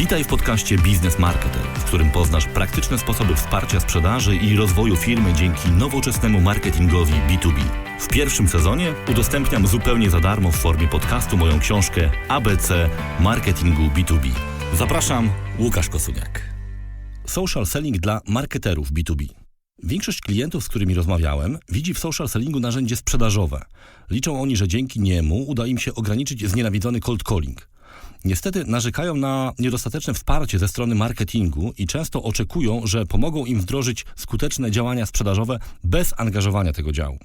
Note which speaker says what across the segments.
Speaker 1: Witaj w podcaście Biznes Marketer, w którym poznasz praktyczne sposoby wsparcia sprzedaży i rozwoju firmy dzięki nowoczesnemu marketingowi B2B. W pierwszym sezonie udostępniam zupełnie za darmo w formie podcastu moją książkę ABC Marketingu B2B. Zapraszam, Łukasz Kosuniak. Social selling dla marketerów B2B. Większość klientów, z którymi rozmawiałem, widzi w social sellingu narzędzie sprzedażowe. Liczą oni, że dzięki niemu uda im się ograniczyć znienawidzony cold calling. Niestety narzekają na niedostateczne wsparcie ze strony marketingu i często oczekują, że pomogą im wdrożyć skuteczne działania sprzedażowe bez angażowania tego działu.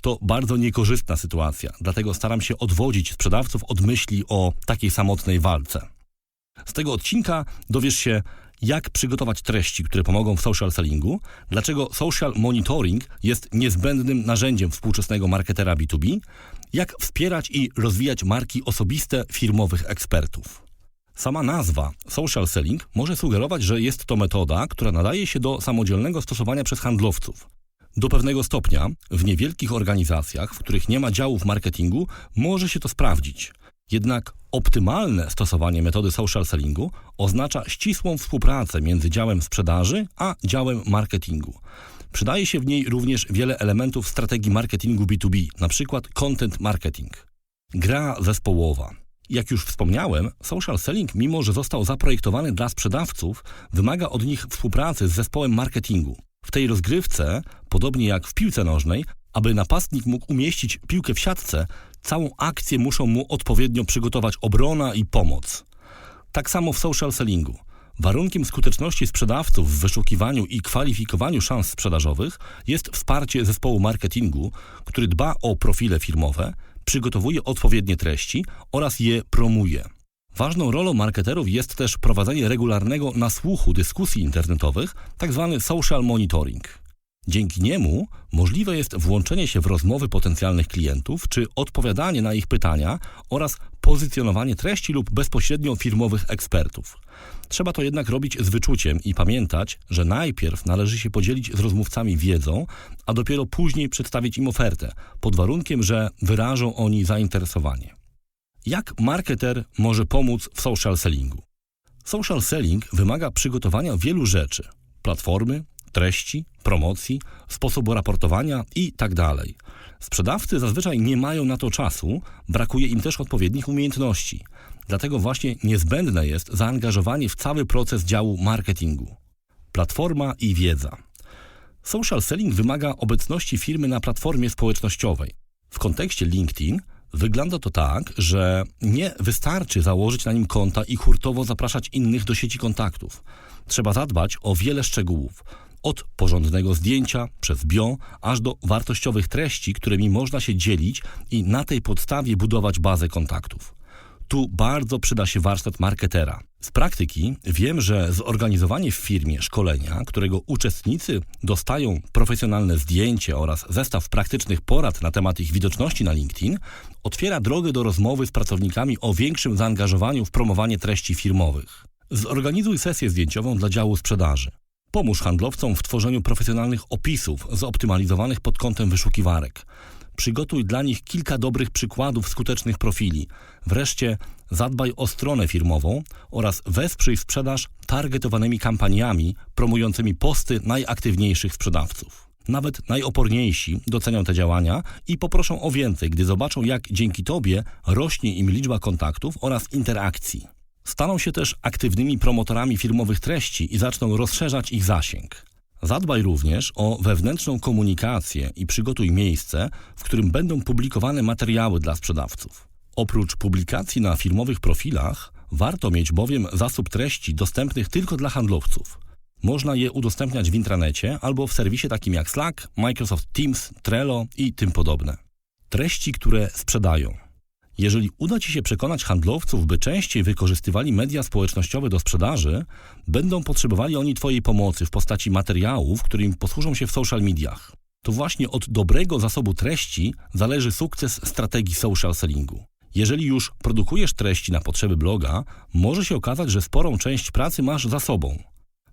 Speaker 1: To bardzo niekorzystna sytuacja, dlatego staram się odwodzić sprzedawców od myśli o takiej samotnej walce. Z tego odcinka dowiesz się, jak przygotować treści, które pomogą w social sellingu, dlaczego social monitoring jest niezbędnym narzędziem współczesnego marketera B2B, jak wspierać i rozwijać marki osobiste firmowych ekspertów. Sama nazwa social selling może sugerować, że jest to metoda, która nadaje się do samodzielnego stosowania przez handlowców. Do pewnego stopnia w niewielkich organizacjach, w których nie ma działów marketingu, może się to sprawdzić. Jednak optymalne stosowanie metody social sellingu oznacza ścisłą współpracę między działem sprzedaży a działem marketingu. Przydaje się w niej również wiele elementów strategii marketingu B2B, np. content marketing. Gra zespołowa. Jak już wspomniałem, social selling, mimo że został zaprojektowany dla sprzedawców, wymaga od nich współpracy z zespołem marketingu. W tej rozgrywce, podobnie jak w piłce nożnej, aby napastnik mógł umieścić piłkę w siatce, całą akcję muszą mu odpowiednio przygotować obrona i pomoc. Tak samo w social sellingu. Warunkiem skuteczności sprzedawców w wyszukiwaniu i kwalifikowaniu szans sprzedażowych jest wsparcie zespołu marketingu, który dba o profile firmowe, przygotowuje odpowiednie treści oraz je promuje. Ważną rolą marketerów jest też prowadzenie regularnego nasłuchu dyskusji internetowych, tzw. social monitoring. Dzięki niemu możliwe jest włączenie się w rozmowy potencjalnych klientów czy odpowiadanie na ich pytania oraz pozycjonowanie treści lub bezpośrednio firmowych ekspertów. Trzeba to jednak robić z wyczuciem i pamiętać, że najpierw należy się podzielić z rozmówcami wiedzą, a dopiero później przedstawić im ofertę, pod warunkiem, że wyrażą oni zainteresowanie. Jak marketer może pomóc w social sellingu? Social selling wymaga przygotowania wielu rzeczy: platformy, treści, promocji, sposobu raportowania i tak. Sprzedawcy zazwyczaj nie mają na to czasu, brakuje im też odpowiednich umiejętności. Dlatego właśnie niezbędne jest zaangażowanie w cały proces działu marketingu. Platforma i wiedza. Social selling wymaga obecności firmy na platformie społecznościowej. W kontekście LinkedIn wygląda to tak, że nie wystarczy założyć na nim konta i hurtowo zapraszać innych do sieci kontaktów. Trzeba zadbać o wiele szczegółów od porządnego zdjęcia, przez bio, aż do wartościowych treści, którymi można się dzielić i na tej podstawie budować bazę kontaktów. Tu bardzo przyda się warsztat marketera. Z praktyki wiem, że zorganizowanie w firmie szkolenia, którego uczestnicy dostają profesjonalne zdjęcie oraz zestaw praktycznych porad na temat ich widoczności na LinkedIn, otwiera drogę do rozmowy z pracownikami o większym zaangażowaniu w promowanie treści firmowych. Zorganizuj sesję zdjęciową dla działu sprzedaży. Pomóż handlowcom w tworzeniu profesjonalnych opisów zoptymalizowanych pod kątem wyszukiwarek. Przygotuj dla nich kilka dobrych przykładów skutecznych profili. Wreszcie zadbaj o stronę firmową oraz wesprzyj sprzedaż targetowanymi kampaniami promującymi posty najaktywniejszych sprzedawców. Nawet najoporniejsi docenią te działania i poproszą o więcej, gdy zobaczą, jak dzięki Tobie rośnie im liczba kontaktów oraz interakcji. Staną się też aktywnymi promotorami firmowych treści i zaczną rozszerzać ich zasięg. Zadbaj również o wewnętrzną komunikację i przygotuj miejsce, w którym będą publikowane materiały dla sprzedawców. Oprócz publikacji na firmowych profilach, warto mieć bowiem zasób treści dostępnych tylko dla handlowców. Można je udostępniać w intranecie albo w serwisie takim jak Slack, Microsoft Teams, Trello i tym podobne. Treści, które sprzedają. Jeżeli uda Ci się przekonać handlowców, by częściej wykorzystywali media społecznościowe do sprzedaży, będą potrzebowali oni Twojej pomocy w postaci materiałów, którymi posłużą się w social mediach. To właśnie od dobrego zasobu treści zależy sukces strategii social sellingu. Jeżeli już produkujesz treści na potrzeby bloga, może się okazać, że sporą część pracy masz za sobą.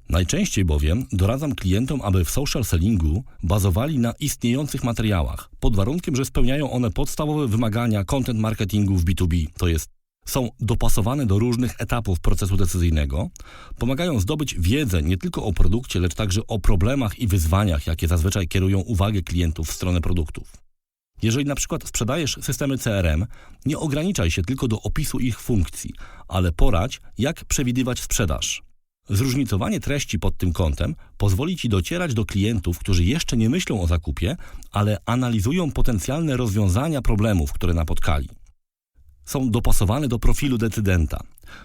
Speaker 1: Najczęściej bowiem doradzam klientom, aby w social sellingu bazowali na istniejących materiałach, pod warunkiem, że spełniają one podstawowe wymagania content marketingu w B2B, to jest Są dopasowane do różnych etapów procesu decyzyjnego, pomagają zdobyć wiedzę nie tylko o produkcie, lecz także o problemach i wyzwaniach, jakie zazwyczaj kierują uwagę klientów w stronę produktów. Jeżeli na przykład sprzedajesz systemy CRM, nie ograniczaj się tylko do opisu ich funkcji, ale poradź, jak przewidywać sprzedaż. Zróżnicowanie treści pod tym kątem pozwoli Ci docierać do klientów, którzy jeszcze nie myślą o zakupie, ale analizują potencjalne rozwiązania problemów, które napotkali. Są dopasowane do profilu decydenta.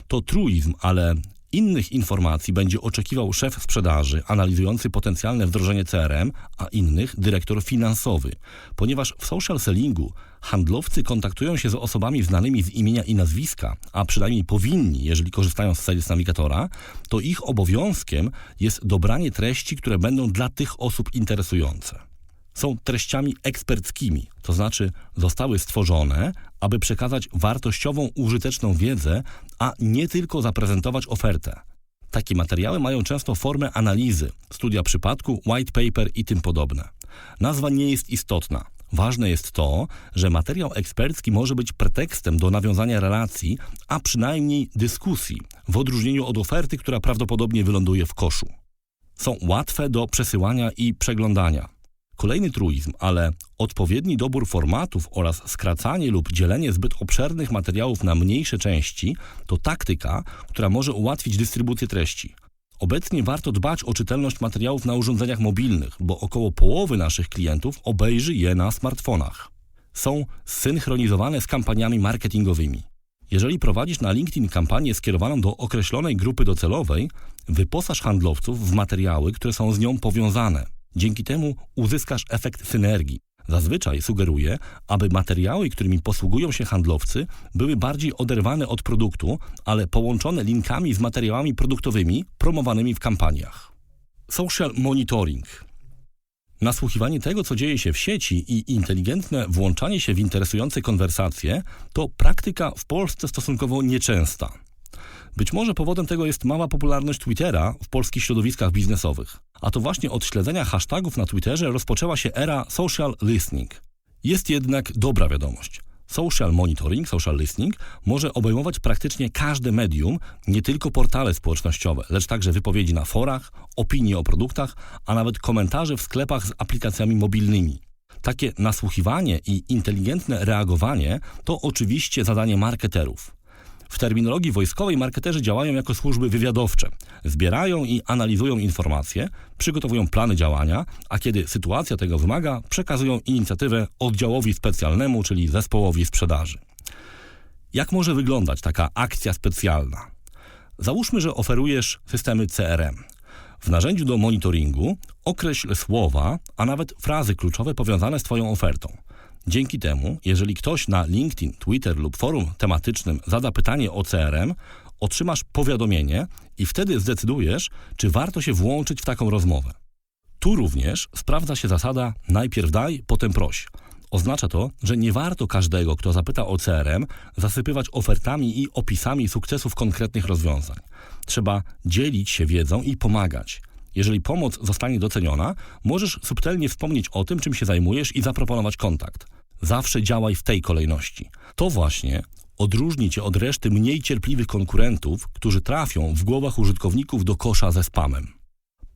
Speaker 1: To truizm, ale innych informacji będzie oczekiwał szef sprzedaży analizujący potencjalne wdrożenie CRM, a innych dyrektor finansowy, ponieważ w social sellingu handlowcy kontaktują się z osobami znanymi z imienia i nazwiska, a przynajmniej powinni, jeżeli korzystają z Sales Navigatora, to ich obowiązkiem jest dobranie treści, które będą dla tych osób interesujące są treściami eksperckimi, to znaczy zostały stworzone, aby przekazać wartościową, użyteczną wiedzę, a nie tylko zaprezentować ofertę. Takie materiały mają często formę analizy, studia przypadku, white paper i tym podobne. Nazwa nie jest istotna. Ważne jest to, że materiał ekspercki może być pretekstem do nawiązania relacji, a przynajmniej dyskusji, w odróżnieniu od oferty, która prawdopodobnie wyląduje w koszu. Są łatwe do przesyłania i przeglądania. Kolejny truizm, ale odpowiedni dobór formatów oraz skracanie lub dzielenie zbyt obszernych materiałów na mniejsze części to taktyka, która może ułatwić dystrybucję treści. Obecnie warto dbać o czytelność materiałów na urządzeniach mobilnych, bo około połowy naszych klientów obejrzy je na smartfonach. Są synchronizowane z kampaniami marketingowymi. Jeżeli prowadzisz na LinkedIn kampanię skierowaną do określonej grupy docelowej, wyposaż handlowców w materiały, które są z nią powiązane. Dzięki temu uzyskasz efekt synergii. Zazwyczaj sugeruję, aby materiały, którymi posługują się handlowcy, były bardziej oderwane od produktu, ale połączone linkami z materiałami produktowymi promowanymi w kampaniach. Social monitoring. Nasłuchiwanie tego, co dzieje się w sieci i inteligentne włączanie się w interesujące konwersacje to praktyka w Polsce stosunkowo nieczęsta. Być może powodem tego jest mała popularność Twittera w polskich środowiskach biznesowych. A to właśnie od śledzenia hashtagów na Twitterze rozpoczęła się era social listening. Jest jednak dobra wiadomość. Social monitoring, social listening może obejmować praktycznie każde medium, nie tylko portale społecznościowe, lecz także wypowiedzi na forach, opinie o produktach, a nawet komentarze w sklepach z aplikacjami mobilnymi. Takie nasłuchiwanie i inteligentne reagowanie to oczywiście zadanie marketerów. W terminologii wojskowej marketerzy działają jako służby wywiadowcze. Zbierają i analizują informacje, przygotowują plany działania, a kiedy sytuacja tego wymaga, przekazują inicjatywę oddziałowi specjalnemu, czyli zespołowi sprzedaży. Jak może wyglądać taka akcja specjalna? Załóżmy, że oferujesz systemy CRM. W narzędziu do monitoringu określ słowa, a nawet frazy kluczowe powiązane z Twoją ofertą. Dzięki temu, jeżeli ktoś na LinkedIn, Twitter lub forum tematycznym zada pytanie o CRM, otrzymasz powiadomienie i wtedy zdecydujesz, czy warto się włączyć w taką rozmowę. Tu również sprawdza się zasada najpierw daj, potem proś. Oznacza to, że nie warto każdego, kto zapyta o CRM, zasypywać ofertami i opisami sukcesów konkretnych rozwiązań. Trzeba dzielić się wiedzą i pomagać. Jeżeli pomoc zostanie doceniona, możesz subtelnie wspomnieć o tym, czym się zajmujesz i zaproponować kontakt. Zawsze działaj w tej kolejności. To właśnie odróżni cię od reszty mniej cierpliwych konkurentów, którzy trafią w głowach użytkowników do kosza ze spamem.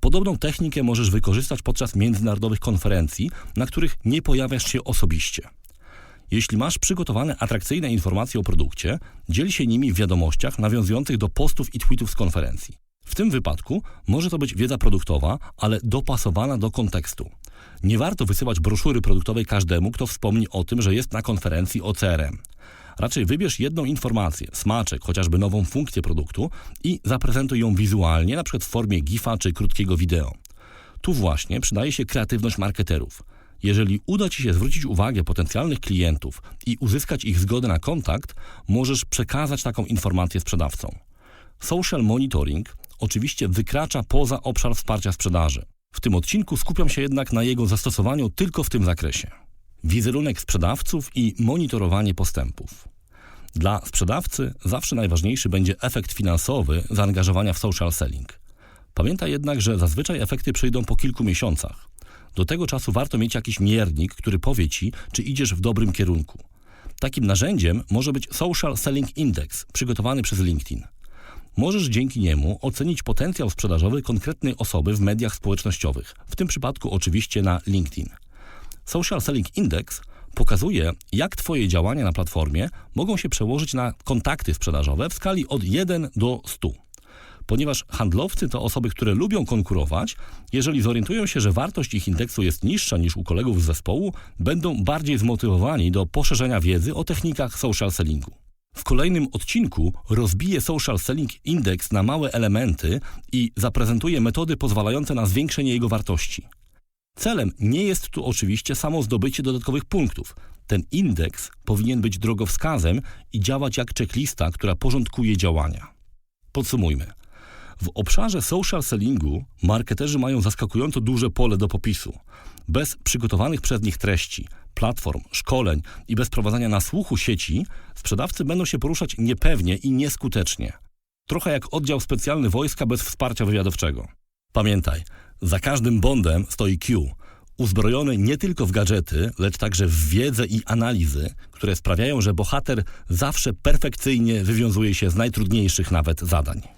Speaker 1: Podobną technikę możesz wykorzystać podczas międzynarodowych konferencji, na których nie pojawiasz się osobiście. Jeśli masz przygotowane atrakcyjne informacje o produkcie, dziel się nimi w wiadomościach nawiązujących do postów i tweetów z konferencji. W tym wypadku może to być wiedza produktowa, ale dopasowana do kontekstu. Nie warto wysyłać broszury produktowej każdemu, kto wspomni o tym, że jest na konferencji o CRM. Raczej wybierz jedną informację, smaczek, chociażby nową funkcję produktu i zaprezentuj ją wizualnie, np. w formie GIFa czy krótkiego wideo. Tu właśnie przydaje się kreatywność marketerów. Jeżeli uda Ci się zwrócić uwagę potencjalnych klientów i uzyskać ich zgodę na kontakt, możesz przekazać taką informację sprzedawcom. Social monitoring oczywiście wykracza poza obszar wsparcia sprzedaży. W tym odcinku skupiam się jednak na jego zastosowaniu tylko w tym zakresie. Wizerunek sprzedawców i monitorowanie postępów. Dla sprzedawcy zawsze najważniejszy będzie efekt finansowy zaangażowania w social selling. Pamiętaj jednak, że zazwyczaj efekty przyjdą po kilku miesiącach. Do tego czasu warto mieć jakiś miernik, który powie ci, czy idziesz w dobrym kierunku. Takim narzędziem może być Social Selling Index, przygotowany przez LinkedIn. Możesz dzięki niemu ocenić potencjał sprzedażowy konkretnej osoby w mediach społecznościowych, w tym przypadku oczywiście na LinkedIn. Social Selling Index pokazuje, jak Twoje działania na platformie mogą się przełożyć na kontakty sprzedażowe w skali od 1 do 100. Ponieważ handlowcy to osoby, które lubią konkurować, jeżeli zorientują się, że wartość ich indeksu jest niższa niż u kolegów z zespołu, będą bardziej zmotywowani do poszerzenia wiedzy o technikach social sellingu. W kolejnym odcinku rozbiję Social Selling Index na małe elementy i zaprezentuję metody pozwalające na zwiększenie jego wartości. Celem nie jest tu oczywiście samo zdobycie dodatkowych punktów. Ten indeks powinien być drogowskazem i działać jak checklista, która porządkuje działania. Podsumujmy. W obszarze social sellingu marketerzy mają zaskakująco duże pole do popisu. Bez przygotowanych przez nich treści, platform, szkoleń i bez prowadzenia na słuchu sieci, sprzedawcy będą się poruszać niepewnie i nieskutecznie. Trochę jak oddział specjalny wojska bez wsparcia wywiadowczego. Pamiętaj, za każdym bondem stoi Q, uzbrojony nie tylko w gadżety, lecz także w wiedzę i analizy, które sprawiają, że bohater zawsze perfekcyjnie wywiązuje się z najtrudniejszych nawet zadań.